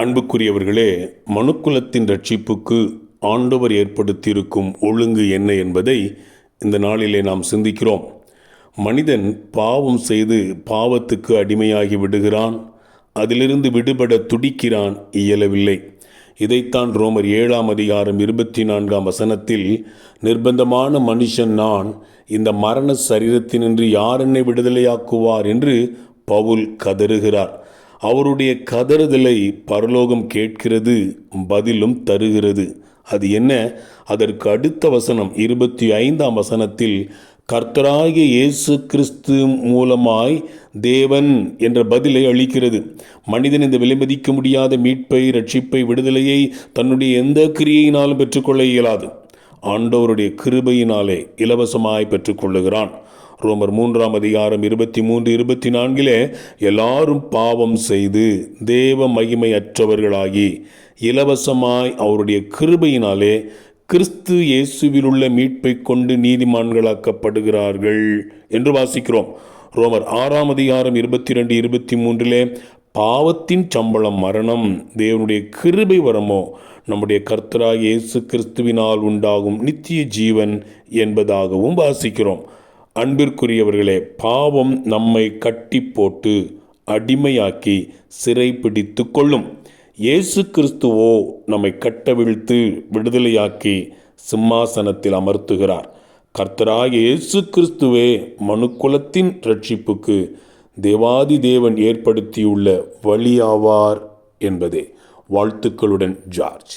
அன்புக்குரியவர்களே மனுக்குலத்தின் ரட்சிப்புக்கு ஆண்டவர் ஏற்படுத்தியிருக்கும் ஒழுங்கு என்ன என்பதை இந்த நாளிலே நாம் சிந்திக்கிறோம். மனிதன் பாவம் செய்து பாவத்துக்கு அடிமையாகி விடுகிறான் அதிலிருந்து விடுபட துடிக்கிறான் இயலவில்லை. இதைத்தான் ரோமர் ஏழாம் அதிகாரம் இருபத்தி நான்காம் வசனத்தில் நிர்பந்தமான மனுஷன் நான் இந்த மரண சரீரத்தினின்று யார் என்னை விடுதலையாக்குவார்? என்று பவுல் கதறுகிறார். அவருடைய கதறுதலை பரலோகம் கேட்கிறது பதிலும் தருகிறது. அது என்ன? அதற்கு அடுத்த வசனம் இருபத்தி ஐந்தாம் வசனத்தில் கர்த்தராகிய இயேசு கிறிஸ்து மூலமாய் தேவன் என்ற பதிலை அளிக்கிறது. மனிதன் இந்த விலைமதிக்க முடியாத மீட்பை ரட்சிப்பை விடுதலையை தன்னுடைய எந்த கிரியையினாலும் பெற்றுக்கொள்ள இயலாது. ஆண்டவருடைய கிருபையினாலே இலவசமாய் பெற்றுக்கொள்ளுகிறான். ரோமர் மூன்றாம் அதிகாரம் இருபத்தி மூன்று இருபத்தி நான்கிலே எல்லாரும் பாவம் செய்து தேவ மகிமையற்றவர்களாகி இலவசமாய் அவருடைய கிருபையினாலே கிறிஸ்து இயேசுவில் உள்ள மீட்பை கொண்டு நீதிமான்களாக்கப்படுகிறார்கள் என்று வாசிக்கிறோம். ரோமர் ஆறாம் அதிகாரம் இருபத்தி ரெண்டு இருபத்தி மூன்றிலே பாவத்தின் சம்பளம் மரணம் தேவனுடைய கிருபை வரமோ நம்முடைய கர்த்தராக இயேசு கிறிஸ்துவினால் உண்டாகும் நித்திய ஜீவன் என்பதாகவும் வாசிக்கிறோம். அன்பிற்குரியவர்களே பாவம் நம்மை கட்டி போட்டு அடிமையாக்கி சிறை பிடித்து கொள்ளும். இயேசு கிறிஸ்துவோ நம்மை கட்டவிழ்த்து விடுதலையாக்கி சிம்மாசனத்தில் அமர்த்துகிறார். கர்த்தராக இயேசு கிறிஸ்துவே மனுக்குலத்தின் ரட்சிப்புக்கு தேவாதி தேவன் ஏற்படுத்தியுள்ள வழியாவார் என்பதே. வாழ்த்துக்களுடன் ஜார்ஜ்.